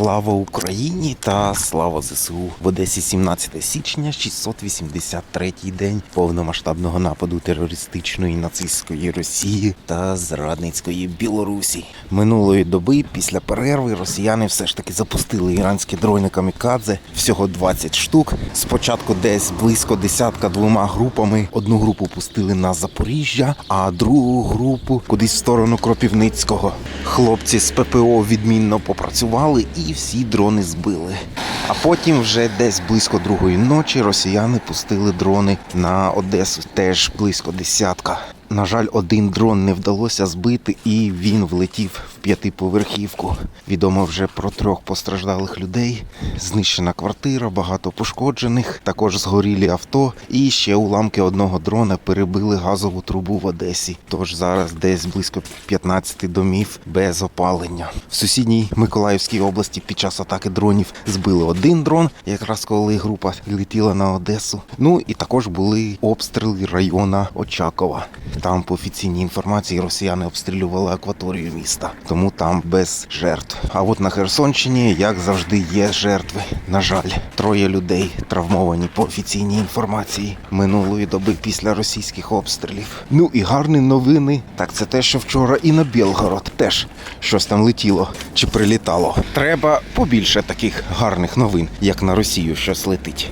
Слава Україні та слава ЗСУ в Одесі 17 січня, 683-й день повномасштабного нападу терористичної нацистської Росії та зрадницької Білорусі. Минулої доби після перерви росіяни все ж таки запустили іранські дрони камікадзе. Всього 20 штук. Спочатку десь близько десятка двома групами. Одну групу пустили на Запоріжжя, а другу групу кудись в сторону Кропівницького. Хлопці з ППО відмінно попрацювали і всі дрони збили. А потім, вже десь близько другої ночі, росіяни пустили дрони на Одесу, теж близько десятка. На жаль, один дрон не вдалося збити, і він влетів в п'ятиповерхівку. Відомо вже про трьох постраждалих людей. Знищена квартира, багато пошкоджених, також згорілі авто, і ще уламки одного дрона перебили газову трубу в Одесі. Тож зараз десь близько 15 домів без опалення. В сусідній Миколаївській області під час атаки дронів збили один дрон, якраз коли група летіла на Одесу. Ну і також були обстріли района Очакова. Там, по офіційній інформації, росіяни обстрілювали акваторію міста, тому там без жертв. А от на Херсонщині, як завжди, є жертви. На жаль, троє людей травмовані по офіційній інформації минулої доби після російських обстрілів. Ну і гарні новини. Так це те, що вчора і на Білгород теж щось там летіло чи прилітало. Треба побільше таких гарних новин, як на Росію щось летить.